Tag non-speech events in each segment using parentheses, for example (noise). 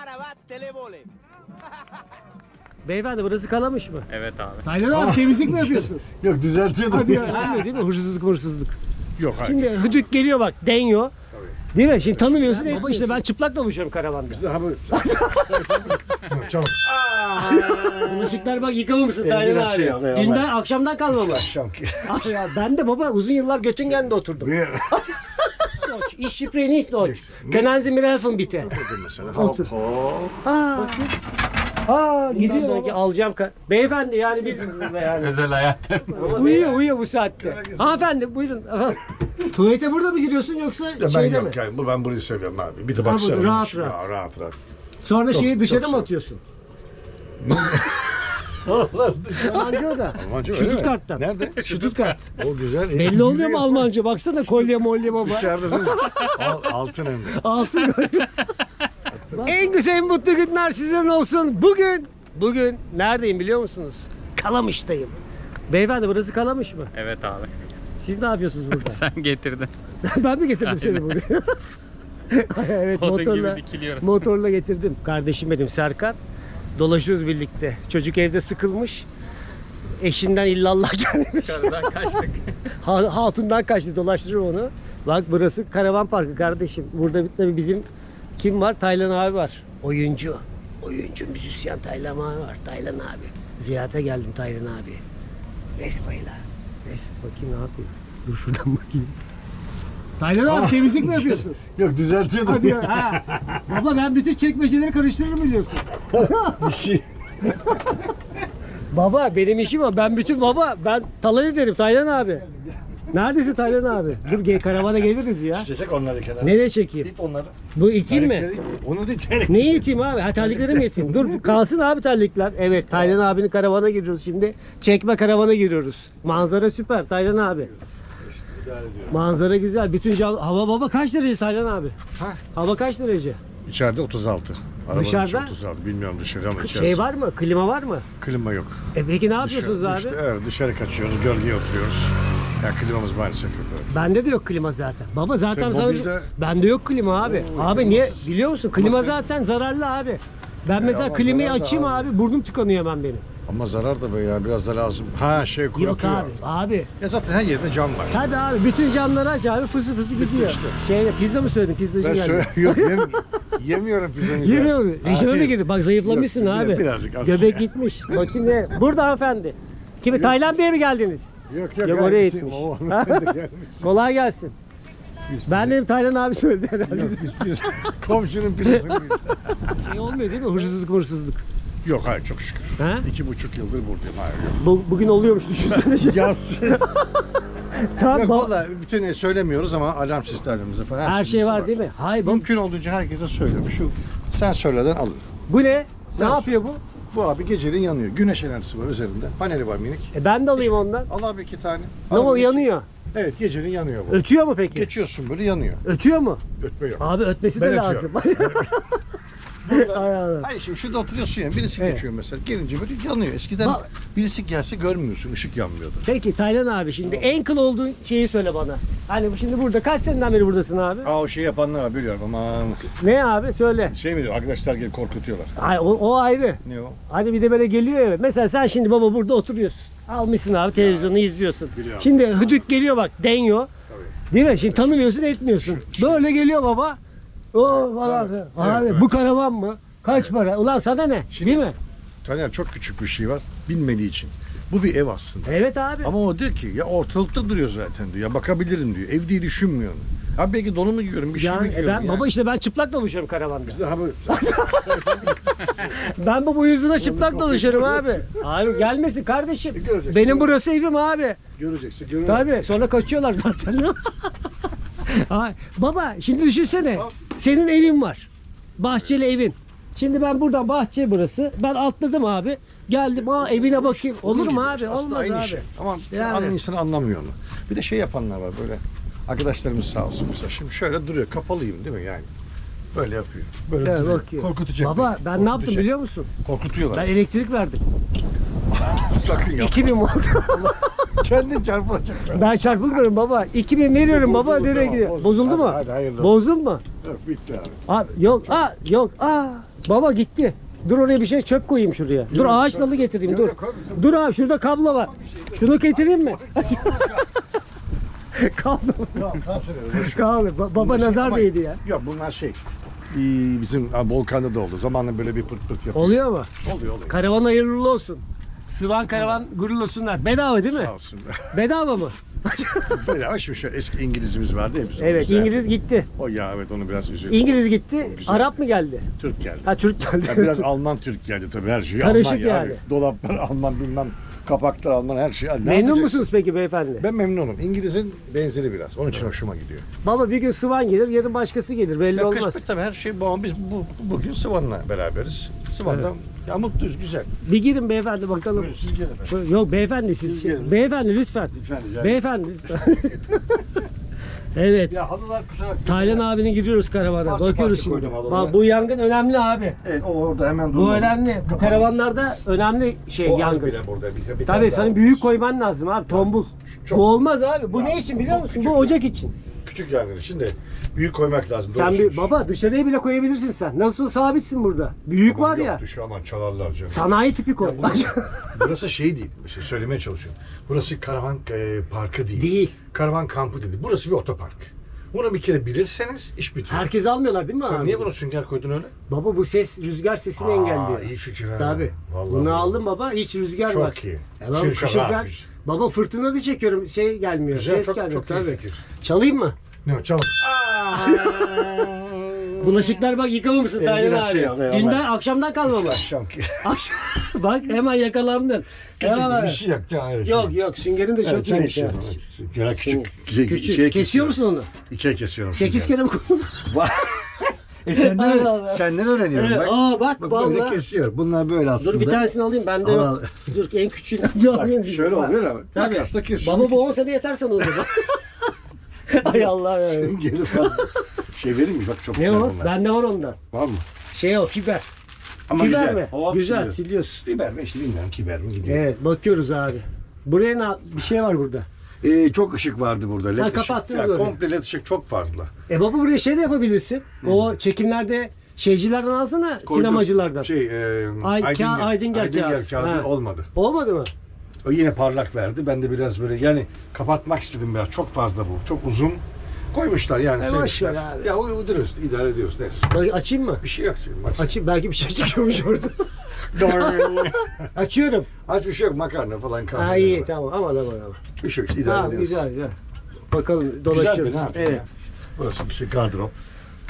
Marabat televole. Beyefendi burası kalamış mı? Evet abi. Taylan abi temizlik mi yapıyorsun? (laughs) Yok düzeltiyordum. Hadi ya. Gelmiyor (laughs) değil mi? Hırsızlık hırsızlık. Yok hayır. Şimdi hüdük geliyor bak deniyor. Değil mi? Şimdi tanımıyorsun. Baba işte ben çıplak dolaşıyorum karavanda. Daha bu. (laughs) Çabuk. Bulaşıklar bak yıkamamışsın Taylan biraz abi. şey al, eyvallah. Dünden akşamdan kalma mı? Akşam. Ah ya ben de baba uzun yıllar Göttingen'de oturdum. Ich spreche nicht Deutsch. Können Sie mir helfen bitte? mesela. Otur. Hop hop. Aa, Aa gidiyor sanki alacağım. ka- Beyefendi yani biz yani. Özel hayat. (laughs) Uyuyor uyuyor bu saatte. Hanımefendi buyurun. Tuvalete burada mı giriyorsun yoksa Ya ben şeyde mi? yok yani. Bu- Ben burayı seviyorum abi. Bir de Ha, bu baksana. rahat Ya, rahat. rahat rahat. Sonra Çok- şeyi dışarı mı atıyorsun? Almanca o da. Almanca öyle mi? Stuttgart'tan. Nerede? Stuttgart. O güzel. Belli oluyor mu Almanca? Baksana kolye molye baba. İçeride değil mi? Al, altın hem de. Altın En güzel mutlu günler sizlerin olsun. Bugün, bugün neredeyim biliyor musunuz? Kalamış'tayım. Beyefendi burası Kalamış mı? Evet abi. Siz ne yapıyorsunuz burada? (laughs) Sen getirdin. ben mi getirdim seni Aynen. buraya? (laughs) evet Odun motorla, gibi dikiliyoruz. motorla getirdim. Kardeşim benim Serkan. Dolaşıyoruz birlikte. Çocuk evde sıkılmış. Eşinden illallah (laughs) gelmiş. Karıdan kaçtık. Ha- Hatundan kaçtı dolaştırır onu. Bak burası karavan parkı kardeşim. Burada tabii bizim kim var? Taylan abi var. Oyuncu. Oyuncu, müzisyen Taylan abi var. Taylan abi. Ziyarete geldim Taylan abi. Vespa'yla. Neyse bakayım ne yapıyor. Dur şuradan bakayım. Taylan abi temizlik mi (laughs) yapıyorsun? Yok düzeltiyordum. Hadi ya. Ha. Baba ben bütün çekmeceleri karıştırırım biliyorsun. (laughs) Bir şey. Baba benim işim o. Ben bütün baba ben talan ederim Taylan abi. Neredesin Taylan abi? Dur gel karavana geliriz ya. Çek onları kenara. Nereye çekeyim? İt onları. Bu iteyim mi? Terlikleri it. Onu da iterek. Neyi iteyim abi? Ha terlikleri mi iteyim? Dur kalsın abi terlikler. Evet Taylan abinin karavana giriyoruz şimdi. Çekme karavana giriyoruz. Manzara süper Taylan abi. Manzara güzel. Bütün cam... Hava baba kaç derece Taylan abi? Ha? Hava kaç derece? İçeride 36. Arabanın Dışarıda? içi 36. Bilmiyorum dışarı ama içerisi. Şey var mı? Klima var mı? Klima yok. E peki ne yapıyorsunuz Dışarı, abi? işte, evet, dışarı kaçıyoruz, gölgeye oturuyoruz. Ya klimamız maalesef yok. evet. Bende de yok klima zaten. Baba zaten Sen sana mobilde- bende yok klima abi. Oo, abi niye biliyor musun? Klima sen- zaten zararlı abi. Ben mesela ama klimayı zarar da açayım abi. burnum tıkanıyor hemen benim. Ama zarar da be ya biraz da lazım. Ha şey Yok kurutuyor. abi. Abi. Ya zaten her yerinde cam var. Tabii abi bütün camları aç abi fısı fısı gidiyor. işte. Şeyde pizza mı söyledin? Pizzacı Ben geldi. söyle yok yem, yemiyorum pizzanızı. Yemiyor musun? Rejime mi girdin? Bak zayıflamışsın Yok, abi. birazcık az. Göbek gitmiş. Bakayım ne? Burada hanımefendi. Kimi? Tayland Bey'e mi geldiniz? Yok yok. Yok, oraya gitmiş. o hanımefendi gelmiş. (laughs) Kolay gelsin. Biz, Ben dedim Taylan abi söyledi herhalde. Yok biz, biz (laughs) komşunun pizzasını yedik. Şey olmuyor değil mi? Hırsızlık hırsızlık. Yok hayır çok şükür. Ha? İki buçuk yıldır buradayım. Hayır yok. Bu, bugün oluyormuş (laughs) düşünsene. Şey. Yaz. Tamam, Yok valla bütün söylemiyoruz ama alarm sistemimizi falan. her şey şeyimiz var değil mi? Hayır. Mümkün olduğunca herkese söylüyorum. Şu sen söyleden alın. Bu ne? Ne Sen yapıyor bu? Bu abi geceliğin yanıyor. Güneş enerjisi var üzerinde. Paneli var minik. E ben de alayım ondan. Al abi iki tane. Ne Al o abi iki- yanıyor. Evet geceliğin yanıyor bu. Ötüyor mu peki? Geçiyorsun böyle yanıyor. Ötüyor mu? Ötme yok. Abi ötmesi Ben de ötüyorum. lazım. (laughs) Ay. Hayır şimdi şurada oturuyorsun ya birisi Evet. geçiyor mesela. Gelince böyle yanıyor. Eskiden Bak- birisi gelse görmüyorsun. ışık yanmıyordu. Peki Taylan abi şimdi en kıl olduğun şeyi söyle bana. Hani bu şimdi burada kaç seneden beri buradasın abi? Aa o şey yapanlar var biliyorum ama Ne abi söyle. şey mi diyor arkadaşlar gelip korkutuyorlar. Ay, o, o ayrı. Ne o? Hani bir de böyle geliyor ya. Mesela sen şimdi baba burada oturuyorsun. Almışsın abi televizyonu izliyorsun. Biliyorum. Şimdi hüdük geliyor bak deniyor. Tabii. Değil mi? Şimdi tanımıyorsun etmiyorsun. Böyle geliyor baba. O falan. Evet, Abi evet. bu karavan mı? Kaç para? Ulan sana ne? Şimdi- Değil mi? Taner çok küçük bir şey var. Bilmediği için. Bu bir ev aslında. Evet abi. Ama o diyor ki ya ortalıkta duruyor zaten diyor. Ya bakabilirim diyor. Ev diye düşünmüyor. Abi belki donumu giyiyorum bir şey yani, mi e giyiyorum ben, yani. baba işte ben çıplak dolaşıyorum karavanda. Biz daha böyle... Ben bu yüzüne çıplak dolaşıyorum abi. Abi gelmesin kardeşim. Göreceksin. Benim burası evim abi. Göreceksin. Görün. Tabii sonra kaçıyorlar zaten. (laughs) Ay, baba şimdi düşünsene. Senin evin var. Bahçeli evin. Şimdi ben buradan bahçe burası. Ben atladım abi. Geldim aa evine bakayım. Olur mu abi? Aslında Olmaz aynı abi. şey. Ama Yani. insan anlamıyor onu. Bir de şey yapanlar var böyle. Arkadaşlarımız sağ olsun mesela. Şimdi şöyle duruyor. Kapalıyım değil mi yani? Böyle yapıyor. Böyle Evet, duruyor. bakıyor. Korkutacak. Baba beni. ben ne yaptım Korkutacak. biliyor musun? Korkutuyorlar. Ben elektrik verdim. (laughs) Sakın yapma. 2000 volt. (laughs) Kendin çarpılacaksın. Ben çarpılmıyorum baba. 2000 veriyorum baba Bozuldu, nereye tamam, gidiyor? bozuldu. Bozuldu Hadi, mu? hadi, hayırlı olsun. Bozdun mu? Yok, bitti abi. Abi yok aa yok aa baba gitti. Dur oraya bir şey çöp koyayım şuraya. Dur ağaç dalı getireyim dur. yok, abi, Dur abi şurada kablo var. Şunu getireyim mi? (laughs) kablo. Yok. Kablo. Ba- baba Bunlar şey nazar ama- değdi ya. Yok bunlar şey. bir- Bizim Volkan'da da oldu. Zamanla böyle bir pırt pırt yapıyor. Oluyor mu? Oluyor oluyor. Karavan hayırlı olsun. Sıvan karavan gururlu olsunlar. Bedava değil mi? Sağ olsun. (laughs) Bedava mı? (laughs) Böyle ama şimdi şöyle eski İngilizimiz vardı ya bizim. Evet Güzel. İngiliz gitti. O ya evet onu biraz üzüldüm. İngiliz gitti. Güzel. Arap mı geldi? Türk geldi. Ha Türk geldi. Ya biraz Alman Türk geldi tabii her şey. Karışık Alman yani. Dolaplar Alman bilmem kapaklar Alman her şey. Ne Memnun yapacaksın? musunuz peki beyefendi? Ben memnunum. İngiliz'in benzeri biraz. Onun için hoşuma gidiyor. Baba bir gün Sıvan gelir, yarın başkası gelir. Belli Ya olmaz. kısmet tabii her şey bu ama biz bu, bugün Sıvan'la beraberiz. Sıvan'dan ya mutluyuz güzel. Bir girin beyefendi bakalım. Buyurun siz gelin efendim. Yok beyefendi siz. Siz gelin. Beyefendi lütfen. Lütfen rica ederim. Beyefendi lütfen. (laughs) evet. Ya halılar bakmayın. Taylan abinin giriyoruz karavana. Parça Bakıyoruz parça şimdi. koydum. Bak bu yangın önemli abi. Evet o orada hemen Bu durmadı. önemli. Bu karavanlarda önemli şey O az yangın. bile burada. Bir, bir tane Tabii daha senin var. büyük koyman lazım abi. Tombul. Bu olmaz abi. Bu ne için biliyor bu musun? Bu ocak için. Küçük yangın için de büyük koymak lazım. Sen doğru bir söylüyorsun. baba dışarıya bile koyabilirsin sen. Nasıl sabitsin burada? Büyük Aman var yok, ya. Düşü aman çalarlar canım. Sanayi tipi koy. Ya burası, (laughs) burası şey değil. Şey söylemeye çalışıyorum. Burası karavan e, parkı değil. Değil. Karavan kampı değil. Burası bir otopark. Bunu bir kere bilirseniz iş bitiyor. Herkes almıyorlar değil mi Sen abi? niye bunu sünger koydun öyle? Baba bu ses rüzgar sesini Aa, engelliyor. iyi fikir ha. Tabii. Vallahi. Bunu aldım baba. Hiç rüzgar Çok var. iyi. Ya baba, Şimdi kışın çok- güzel. Baba fırtına da çekiyorum. Şey gelmiyor. Güzel, ses çok, gelmiyor. çok iyi tabii. fikir. Çalayım mı? Ne o çabuk. (laughs) Bulaşıklar bak yıkamamışsın biraz abi. şey eyvallah. Dünden akşamdan kalma mı? Akşamki. (laughs) Akşam- bak hemen yakalandın. Küçük Hemen- bir şey yapacaksın. öyle Yok şey. yok süngerin de Evet, çok çay iyiymiş ya. içiyorum. Gene küçük, şey, Küçük. şeye Kesiyor musun onu? İkiye kesiyorum. 8 sünger. kere mi kullandın? (laughs) e senden, Allah Allah. senden öğreniyorum Evet, bak. aa bak, Bak böyle vallahi. kesiyor. Bunlar böyle aslında. Dur bir tanesini alayım. Ben de Al, yok. Dur en küçüğünü de Bak, alayım. şöyle Bak. oluyor ama. Tabii. Makasla kesiyor. Baba bu 10 sene yeter sana o zaman. Ay Allah ya. Senin geri fazla. Şey vereyim mi? Bak çok Ne güzel o? bunlar. Bende var ondan. Var mı? Şey o fiber. Ama fiber güzel. mi? O güzel siliyor. siliyorsun. Biber mi? İşte bilmiyorum kiber mi gidiyor. Evet bakıyoruz abi. Buraya ne bir şey var burada. Ee, çok ışık vardı burada. LED Ha, ışık. kapattınız Ya, komple led ışık çok fazla. E baba buraya şey de yapabilirsin. O çekimlerde şeycilerden alsana Koydum. sinemacılardan. Şey, e, Ay- Aydinger, ka- Aydinger Aydinger kağıt. kağıdı Ha. olmadı. Olmadı mı? O yine parlak verdi. Ben de biraz böyle yani kapatmak istedim biraz. Çok fazla bu. Çok uzun. Koymuşlar yani. E, boş ver abi. Ya uyduruyoruz, idare ediyoruz. Neyse. Bak, açayım mı? Bir şey yok şimdi. Aç. Açayım belki bir şey çıkıyormuş orada. (laughs) (laughs) Açıyorum. Aç bir şey yok. Makarna falan kaldı. Ha iyi tamam aman aman aman. Bir şey yok. idare Tamam ediyoruz. güzel güzel. Bakalım Güzel dolaşıyoruz. bir ne yapayım evet. ya? Burası bir şey gardırop.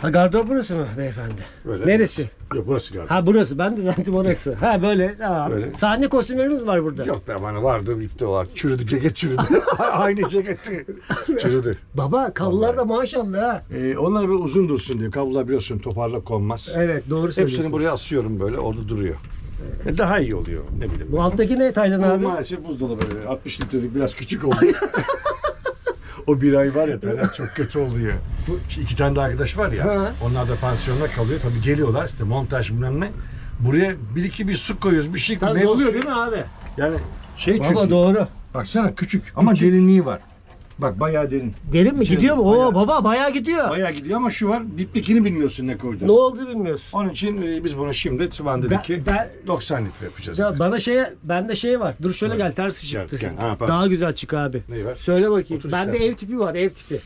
Ha gardırop burası mı beyefendi? Böyle. Neresi? Yok burası gardırop. Ha burası. Ben de zannettim orası. Ha böyle. Ha. Böyle. Sahne kostümleriniz var burada. Yok be bana vardı bitti o var. Çürüdü ceket çürüdü. (laughs) Aynı ceketti. (laughs) Çürüdü. Baba kablolar da maşallah ha. Ee, onlar böyle uzun dursun diye. Kablolar biliyorsun toparla konmaz. Evet doğru söylüyorsun. Hepsini buraya asıyorum böyle orada duruyor. E, Daha iyi oluyor ne bileyim. Bu alttaki ne Taylan Bu abi? maalesef buzdolabı böyle 60 litrelik biraz küçük oldu. (laughs) o bir ay var ya Taner, çok kötü oldu ya. Bu iki tane de arkadaş var ya. Ha. Onlar da pansiyonda kalıyor. Tabii geliyorlar işte montaj bilmem ne. Buraya bir iki bir su koyuyoruz bir şey Tabii meyve oluyor suyu. değil mi abi? Yani şey çünkü. Baba doğru. Baksana küçük ama derinliği var. Bak bayağı derin. Derin mi? Derin, Gidiyor mu? Oo bayağı. baba bayağı gidiyor. Bayağı gidiyor ama şu var diptekini bilmiyorsun ne koyduğunu. Ne oldu bilmiyorsun. Onun için e, biz bunu şimdi Sıvan dedik Ben- ki ben- 90 litre yapacağız. Ya bana şey, bende şey var. Dur şöyle gel ters Gel, çıktı. gel. Ha, pardon. Daha güzel çık abi. Ne var? Söyle bakayım. Otur bende istersen. ev tipi var, ev tipi.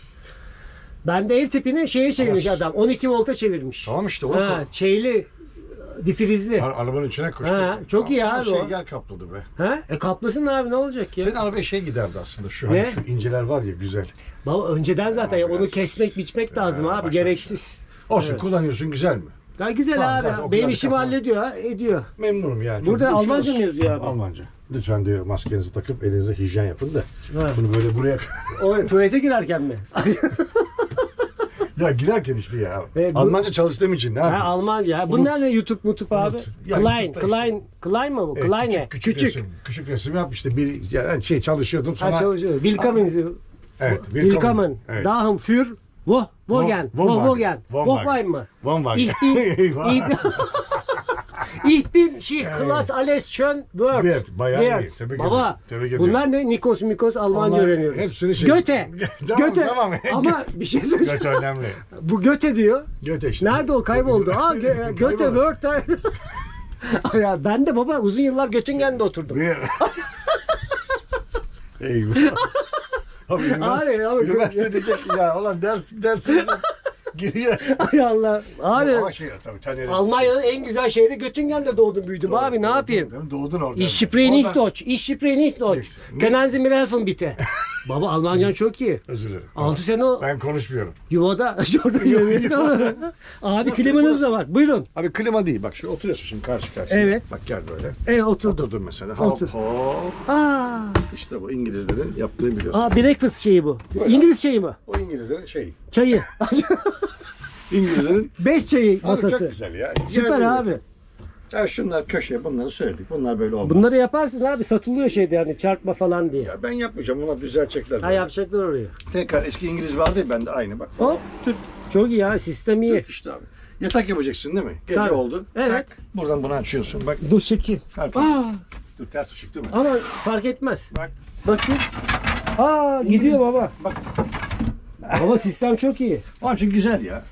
Bende ev tipini şeye çevirmiş Ama- adam. 12 volta çevirmiş. Tamam işte o Ha, şeyli, difrizli. Ar- arabanın içine koştu. Ha, çok iyi abi Şey o. yer kapladı be. Ha? E kaplasın abi ne olacak ya? Senin arabaya şey giderdi aslında şu Ne? hani şu inceler var ya güzel. Baba önceden zaten Ama onu biraz- kesmek, biçmek lazım abi. başlamış. Gereksiz. Olsun Evet. kullanıyorsun güzel mi? Daha güzel Tamam, abi. o Benim kadar işimi kafa- hallediyor ha, ediyor. Memnunum yani. Çok Burada ucuz. Almanca mı yazıyor abi? Almanca. Lütfen diyor maskenizi takıp elinize hijyen yapın da. Ha. Bunu böyle buraya... O tuvalete girerken mi? (laughs) ya girerken işte ya. E, bu- Almanca çalıştığım için ne ha, yapayım? Almanca. Ha. Bunlar ne YouTube mutup abi? Ya, Klein, YouTube'da. Klein, Klein mı bu? Evet, Klein ne? küçük, küçük, resim. Küçük resim yap işte bir yani şey çalışıyordum sonra. Ha çalışıyor. Willkommen. Evet. Willkommen. Evet. Dahin für wo, Wogen. Wo- Wo, Wogen. Wohnwagen. Wogen mı? Wohnwagen. Ich bin, ich, Ich bin şey Klas alles schön Word. Word, bayağı iyi. Tebrik Baba ederim, tebrik ediyorum. bunlar ne? Nikos Mikos Almanca Onlar öğreniyoruz. hepsini şey- Göte. (laughs) Tamam, Göte. tamam. Ama bir şey (laughs) söyleyeceğim. Göte önemli. Bu Göte diyor. Göte işte. Nerede o kayboldu? Aa Gö- (laughs) Göte Kayboldu. Word. ya ben de baba uzun yıllar Göttingen'de oturdum. Niye? Eyvah. Abi, Abi, ünivers- abi, üniversite diyecek ki ya ulan ders dersinize giriyor. (laughs) Ay Allah. Abi Ama şey tabii Taner'in- Almanya'nın en güzel şehri Göttingen'de doğdum büyüdüm abi ne yapayım? değil mi? Doğdun orada. Ich spreche nicht Oradan- Deutsch. Ich spreche nicht Deutsch. Nicht. Können Sie mir helfen bitte? Baba Almancan çok iyi. Özür dilerim. 6 sene o Ben konuşmuyorum. yuvada (laughs) orada yemeği- (laughs) Abi Nasıl, klimanız da var. Buyurun. Abi klima değil. Bak şu oturuyorsun şimdi karşı karşıya. Evet. Bak gel böyle. Evet oturdum. Oturdun mesela. Hop Otur. hop. Aa, İşte bu İngilizlerin yaptığı biliyorsun. aa breakfast şeyi bu. İngiliz şeyi mi? O İngilizlerin şeyi. Çayı. İngilizlerin 5 (laughs) çayı Abi masası. çok güzel ya. Süper Yani abi. Ya şunlar köşe bunları söyledik. Bunlar böyle olmaz. Bunları yaparsın abi satılıyor şeyde yani çarpma falan diye. Ya ben yapmayacağım. Bunlar düzeltecekler. Ha böyle. yapacaklar oraya. Tekrar eski İngiliz vardı ya bende aynı bak. Hop. Türk. Çok iyi ya sistem iyi. Türk işte abi. Yatak yapacaksın değil mi? Gece Tabii. oldu. Evet. Tak, buradan bunu açıyorsun. Bak. Dur çekeyim. Harika. Aa, Dur ters ışık değil mi? ama fark etmez. Bak. Bakayım. Aa gidiyor baba. Bak. Baba sistem çok iyi. İçin güzel ya.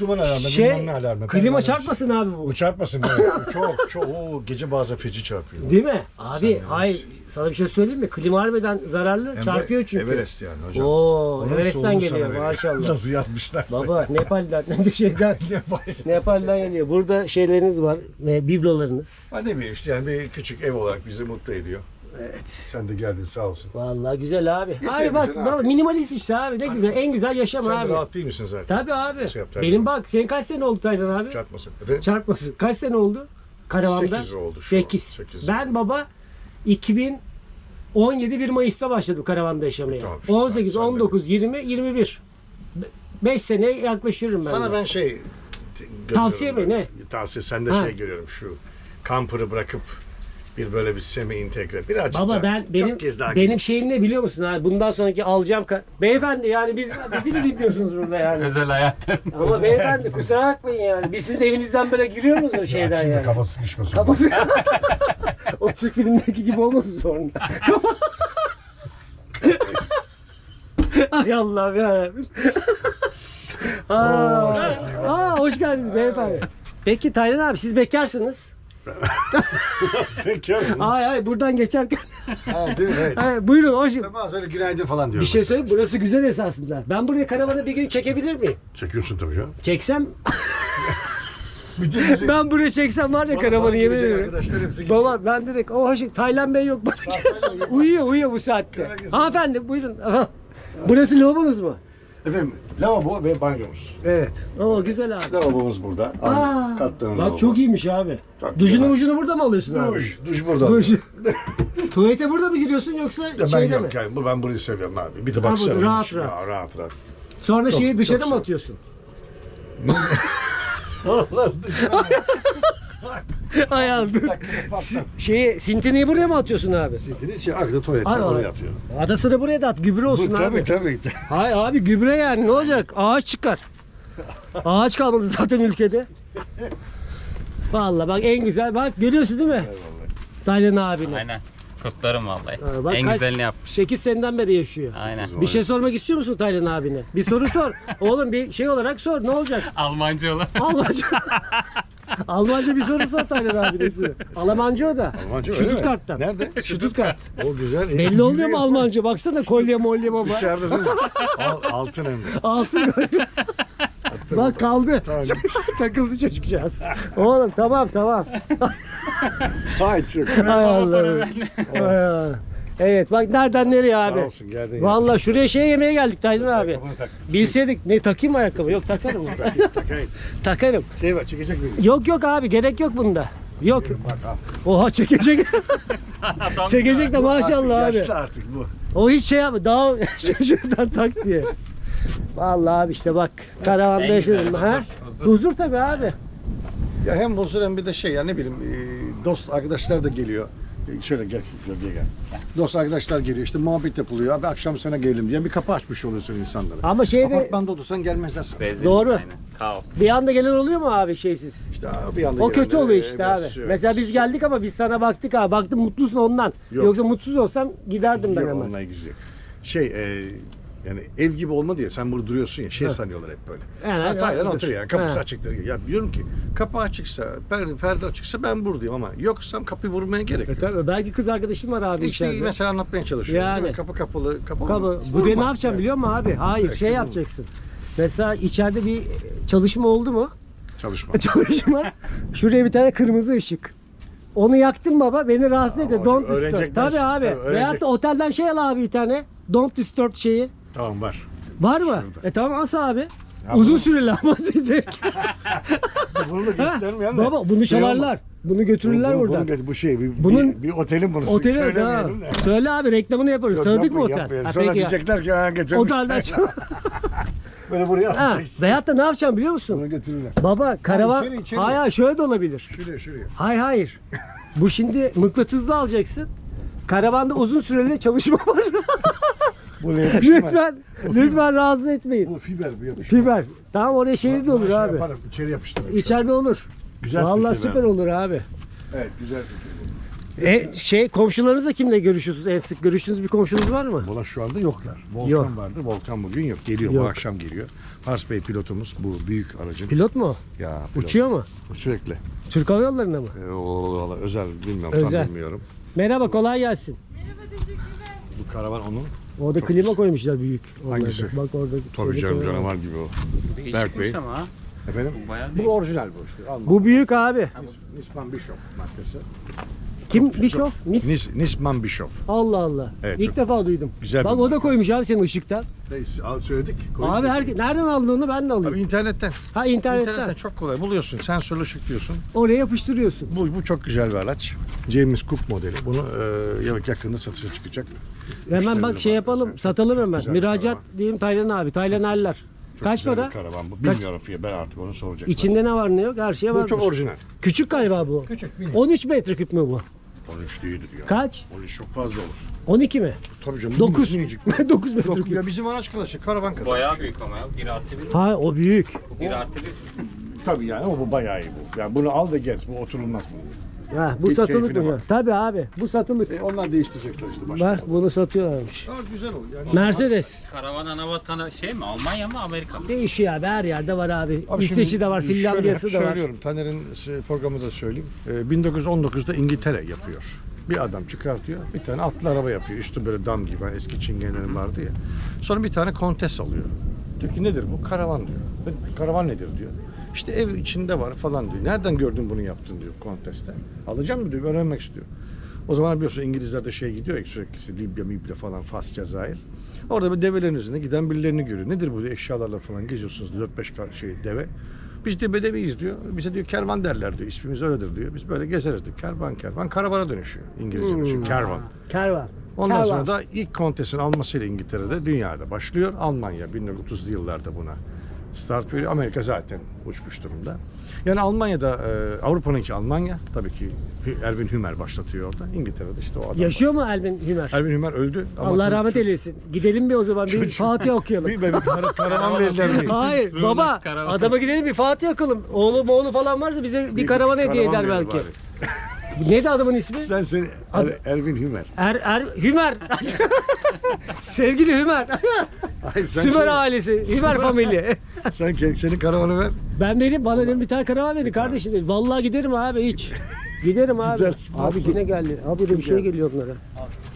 Duman alarmı, Şey, bilmem ne alarmı. klima ne. çarpmasın abi bu. Bu çarpmasın. evet. çok çok. Oo, gece bazen feci çarpıyor. Değil mi? Abi Sen hayır sana bir şey söyleyeyim mi? Klima harbiden zararlı Hem çarpıyor çünkü. Everest yani hocam. Oo, Onun Everest'ten geliyor maşallah. (laughs) Nasıl yazmışlarsa. Baba Nepal'den (laughs) bir şeyden (laughs) ne var? Nepal'den geliyor. Burada şeyleriniz var ve biblolarınız. Ben ne bileyim işte yani bir küçük ev olarak bizi mutlu ediyor. Evet. Sen de geldin sağ olsun. Vallahi güzel abi. Yeter abi bak güzel baba abi. minimalist işte abi. Ne güzel. En güzel yaşam Sen abi. de rahat değil misin zaten? Tabii abi. Nasıl yapacak? Benim bak senin kaç sene oldu Taylan abi? Çarpmasın. Efendim? Çarpmasın. Kaç sene oldu? Karavanda? Sekiz oldu şu an. 8. Sekiz Ben baba 2017 1 Mayıs'ta başladım karavanda yaşamaya. Tamam, işte 18, sen- sen de- 19, 20, 21. 5 sene yaklaşıyorum ben. Sana de. ben şey t- Tavsiye mi, böyle. Tavsiye sende Ha. şey görüyorum şu kampırı bırakıp bir böyle bir semi integre. Birazcık Baba daha, ben çok benim kez daha benim şeyim ne biliyor musun abi? Bundan sonraki alacağım ka- beyefendi yani biz bizi mi dinliyorsunuz burada yani? Özel hayatım. Ama beyefendi kusura bakmayın yani. Biz sizin evinizden böyle giriyoruz o Ya şeyden şimdi yani. kafa sıkışmasın. Kafası. (laughs) o Türk filmindeki gibi olmasın sonra. (laughs) Ay Allah'ım yarabbim. Aa, aa, hoş geldiniz beyefendi. Peki Taylan abi siz bekarsınız. (laughs) Peki ya. Ay ay buradan geçerken. Ha, değil mi? Evet. (laughs) Ay, buyurun hoş. Bazen öyle günaydın falan diyorum. Bir şey söyleyeyim burası güzel esasında. Ben buraya karavanı bir gün çekebilir miyim? Çekiyorsun tabii canım. Çeksem (laughs) Bütün bizi- ben buraya çeksem var ya Bana- karavanı yemin gelecek ederim. Arkadaşlar hepsi gitti. Baba ben direkt o hoş Taylan Bey yok bana. uyuyor uyuyor bu saatte. Hanımefendi buyurun. Burası lavabonuz mu? Efendim lavabo ve banyomuz. Evet. Oo güzel abi. Lavabomuz burada. Aa, Aynı katlanır lavabo. bak çok iyiymiş abi. Çok Duşunu güzel. burada mı alıyorsun abi? Duş. Duş burada. Duş. (laughs) (laughs) Tuvalete burada mı giriyorsun yoksa Ya ben şeyde mi? yok yani bu ben burayı seviyorum abi. Bir de Ha, baksana. bu rahat Ya, rahat. rahat rahat. Sonra Çok- şeyi dışarı çok mı sev- atıyorsun? (laughs) Allah dışarı. (laughs) Dakikada patlat. Şeyi sintiniyi buraya mı atıyorsun abi? Sintini içi arkada tuvalet var Al, al. oraya atıyorum. Adasını buraya da at gübre olsun Bu, abi. tabii tabii. Hayır abi gübre yani ne olacak? (laughs) Ağaç çıkar. Ağaç kalmadı zaten ülkede. (laughs) Vallahi bak en güzel bak görüyorsun değil mi? Eyvallah. Taylan abini. Aynen. Kutlarım vallahi. Ha, bak en kaç- güzelini yapmış. 8 seneden beri yaşıyor. Aynen. Bir şey sormak istiyor musun Taylan abine? Bir soru sor. (laughs) Oğlum bir şey olarak sor ne olacak? Almanca olan. Almanca. (laughs) Almanca bir soru sor Taylan abinesi. Almanca o da. Almanca öyle mi? Stuttgart'tan. Nerede? Stuttgart. O güzel. Belli oluyor mu Almanca? Baksana kolye molye baba. Dışarıda değil mi? Al, altın hem de. Altın (laughs) Bak kaldı. Tamam. (laughs) Takıldı çocukcağız. Oğlum tamam tamam. (laughs) Hay çok. Hay Allah'ım. Hay Allah. Evet bak nereden nereye Sağ abi. olsun geldin. Vallahi şuraya şey yemeye geldik Taylan abi. Tak. Bilseydik ne takayım mı ayakkabı? Yok takarım. (laughs) Takarım. Şey var çekecek miyim? Yok yok abi gerek yok bunda. Yok. Bak al. Oha çekecek. çekecek de maşallah abi. Yaşlı artık bu. O hiç şey yapma. Daha şuradan tak diye. Vallahi abi işte bak karavanda yaşıyorum. Ha? huzur, Huzur. tabii abi. Ya hem huzur hem bir de şey ya ne bileyim e, dost arkadaşlar da geliyor. Şöyle gel, gölgeye gel. Dost arkadaşlar geliyor işte muhabbet yapılıyor. Abi akşam sana gelelim diye bir kapı açmış oluyorsun insanlara. Ama şeyde Apartmanda otursan gelmezler sana. Rezil, Doğru. Aynen. Kaos. bir anda gelen oluyor mu abi şeysiz? İşte abi bir anda O gelen, kötü oluyor e, işte abi. Mesela biz geldik ama biz sana baktık abi. Baktım mutlusun ondan. Yok. Yoksa mutsuz olsan giderdim ben Yok hemen. onunla ilgisi yok. Şey e, yani ev gibi olmadı ya sen burada duruyorsun ya şey sanıyorlar hep böyle. Evet, ha, Taylan oturuyor yani kapısı Ha. açıktır. Ya diyorum ki kapı açıksa, perde, perde açıksa ben buradayım ama yoksam kapıyı vurmaya gerek E yok. tabii, belki kız arkadaşım var abi İşte içeride. mesela anlatmaya çalışıyorum. Yani. Kapı kapalı, kapalı. Kabı. İşte Buraya ne yapacaksın Evet. biliyor musun abi? Hayır Sürekli şey yapacaksın. Mesela içeride bir çalışma oldu mu? Çalışma. (laughs) Çalışma. Şuraya bir tane kırmızı ışık. Onu yaktın baba beni rahatsız. Ama Don't disturb. Tabii abi. tabii, öğrenecek. Veyahut da otelden şey al abi bir tane. Don't disturb şeyi. Tamam var. Var mı? Şurada. E tamam as abi. Ya Uzun bunu- süreli ama. (laughs) (laughs) Bunu da göstermeyen de. Baba bunu şey çalarlar. olmaz. bunu götürürler Bunu- buradan. bunu- bu şey bir, Bunun- bir, bir otelin bunu söylemeyelim de. Söyle abi reklamını yaparız. Yok, Tanıdık mı yapmayın, otel? yapmayın. Ha, Sonra diyecekler ki ha getirmiş. Otelden. (laughs) Böyle buraya ha, asacaksın. veyahut da ne yapacağım biliyor musun? Bunu götürürler. Baba karavan içeri, içeri. hayır hayır, şöyle de olabilir. Şuraya şuraya. Hayır hayır. Bu şimdi mıknatıslı alacaksın. Karavanda uzun süreli çalışma var. Buraya (laughs) lütfen lütfen rahatsız etmeyin. Bu fiber bu yapıştırma. Fiber. Tamam oraya şey de olur abi. yaparım, içeri yapıştırırım. İçeride olur. Güzel Vallahi fikir süper ben. olur abi. Evet güzel fikir. E şey komşularınızla kimle görüşüyorsunuz? En sık görüştüğünüz bir komşunuz var mı? Valla şu anda yoklar. Volkan Yok. vardı. Volkan bugün yok. Geliyor Yok. bu akşam geliyor. Pars Bey pilotumuz bu büyük aracın. Pilot mu? Ya pilot. Uçuyor mu? Sürekli. Türk Hava Yolları'nda mı? Ee, o valla özel bilmiyorum Özel. tam bilmiyorum. Merhaba kolay gelsin. Bu karavan onun. Orada Çok klima güzel. koymuşlar büyük. onlarda. Hangisi? Bak orada. Tabii canım koyuyorlar. canavar gibi o. Berk Değişikmiş Bey. ama ha. Efendim? Bu bayağı Bu değişik. orijinal bu işte. Alman. Bu büyük abi. Nis- Nisman Bischoff markası. Kim? Bischoff? Mis? Nis, Nisman Bischoff. Allah Allah. Evet, İlk çok defa duydum. güzel Bak bir o da marka. koymuş abi senin ışıktan. Neyse al söyledik. koyduk. Abi her, nereden aldın onu ben de alayım. Abi internetten. ha internetten. İnternetten çok kolay buluyorsun. Sensörlü ışık diyorsun. Oraya yapıştırıyorsun. Bu, bu çok güzel bir araç. James Cook modeli. Bunu e, yakında satışa çıkacak. Hemen bak şey yapalım. Satalım Çok hemen. Müracaat diyeyim Taylan abi. Taylan Erler. Çok Kaç para? Karavan bu. Kaç? Bilmiyorum fiyatı. Ben artık onu soracaklar. İçinde ne var ne yok her şey var. bu çok orijinal. Küçük galiba bu. Küçük mini. 13 metreküp mü bu? 13 değildir ya. Kaç? 13 çok fazla olur. 12 mi? Tabii canım. 9. minicik. 9 Dokuz- (laughs) metreküp. ya bizim araç kadar karavan kadar. Bayağı büyük ama ya. 1 artı 1. Ha o büyük. 1 artı 1. Tabii yani ama bu bayağı iyi bu. Yani bunu al da gez. Bu oturulmaz bu. Ha bu Bir satılık keyfine mı ya? bak. Tabii abi. Bu satılık. E, onlar değiştirecekler işte başka. Bak bunu satıyorlarmış. Daha güzel olur. Yani Mercedes. Karavan ana vatanı şey mi? Almanya mı Amerika mı? Değişiyor abi her yerde var abi. Abi İsveç'i şimdi de var, şöyle Finlandiya'sı hep da var. Söylüyorum. Taner'in e, programı da söyleyeyim. Ee, 1919'da İngiltere yapıyor. Bir adam çıkartıyor, bir tane atlı araba yapıyor. Üstü böyle dam gibi, hani eski çingenlerin vardı ya. Sonra bir tane kontes alıyor. Diyor ki nedir bu? Karavan diyor. "E, Karavan nedir diyor. İşte ev içinde var falan diyor. Nereden gördün bunu yaptın diyor konteste. Alacağım mı diyor, öğrenmek istiyor. O zaman biliyorsun İngilizler de şey gidiyor ya sürekli işte Libya, Mibya falan, Fas, Cezayir. Orada bir develerin üzerine giden birilerini görüyor. Nedir bu diyor, eşyalarla falan geziyorsunuz 4-5 kar- şey deve. Biz diyor bedeviyiz diyor. Bize diyor kervan derler diyor. İsmimiz öyledir diyor. Biz böyle gezeriz diyor. Kervan kervan. Karavana dönüşüyor. İngilizce'de Hmm. kervan. Kervan. Ondan Kervan. sonra da ilk kontesin almasıyla İngiltere'de dünyada başlıyor. Almanya 1930'lu yıllarda buna start veriyor. Amerika zaten uçmuş durumda. Yani Avrupa'da e, Avrupa'nınki Almanya. Tabii ki Erwin Hümer başlatıyor orada. İngiltere'de işte o adam. Yaşıyor mu Elvin Hümer? Erwin Hümer öldü. ama Allah çocuk- rahmet eylesin. Gidelim bir o zaman bir Fatiha (laughs) okuyalım. Bir, (laughs) bir, bir kar- karavan verirler mi? Hayır baba adama gidelim bir Fatih okalım. Oğlu oğlu falan varsa bize bir, karavan hediye eder belki. (laughs) bari. Neydi adamın ismi? Sen Abi- Er- Erwin Hümer. Er, er, Hümer. (laughs) Sevgili Hümer. Hayır, sen, Sümer şey- ailesi. Hümer familya. (laughs) sen ke- senin karavanı ver. Ben benim bana dedim bir tane karavan verin kardeşim dedim. Vallahi giderim abi hiç. Giderim abi. Gidersin, abi yine geldi. Abi de bir şey geldi? geliyor onlara.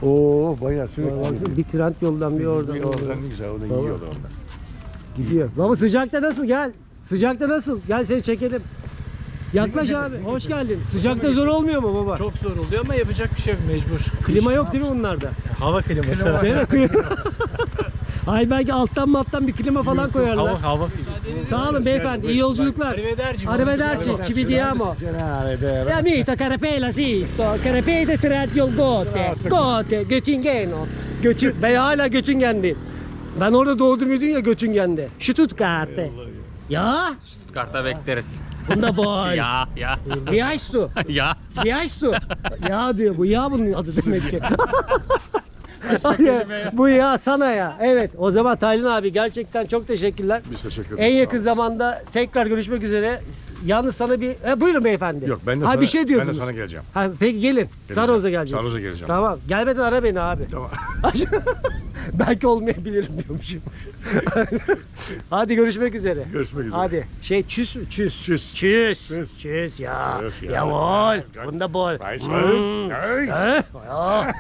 Oo bayağı sürekli. Bir trend yoldan bir oradan. Bir oradan. ne güzel, onu yiyorlar onlar. Gidiyor. Baba sıcakta nasıl gel. Sıcakta nasıl? Gel seni çekelim. Yaklaş abi. Hoş geldin. Sıcakta zor olmuyor mu baba? Çok zor oluyor ama yapacak bir şey yok mecbur. Klima yok değil mi bunlarda? Hava kliması. Değil mi? Klima. (laughs) Ay belki alttan mattan bir klima falan koyarlar. hava hava. Sağ olun beyefendi. iyi yolculuklar. Arrivederci. Arrivederci. Ci vediamo. E amico, carapela sitto. Carapete Trendyol Gote. Gote. Göttingen. Götü, ben hala Göttingen'deyim. Ben orada doğdum büyüdüm ya Göttingen'de. Stuttgart'te. Ya Stuttgart'ta bekleriz. Wunderbar. (laughs) Ya ya Wie heißt du? ya. Wie heißt du? Ya diyor. Bu ya bunun adı demek ki. (laughs) bu ya sana ya. Evet. O zaman Taylan abi gerçekten çok teşekkürler. Biz teşekkür ederiz. En yakın zamanda tekrar görüşmek üzere. Yalnız sana bir... E, buyurun beyefendi. Yok ben de, ha, sana, bir şey ben de diyordunuz. sana geleceğim. Ha, peki gelin. Saroz'a geleceğiz. Saroz'a geleceğim. Tamam. Gelmeden ara beni abi. Tamam. (laughs) Belki olmayabilirim diyormuşum. (laughs) Hadi görüşmek üzere. Görüşmek üzere. Hadi. Şey çüs mü? Çüs. Tschüss. Çüs. Tschüss. Çüs ya. Tschüss, ya. Jawohl. Wunderbar. Weiß man. Hey. Hä? Ja.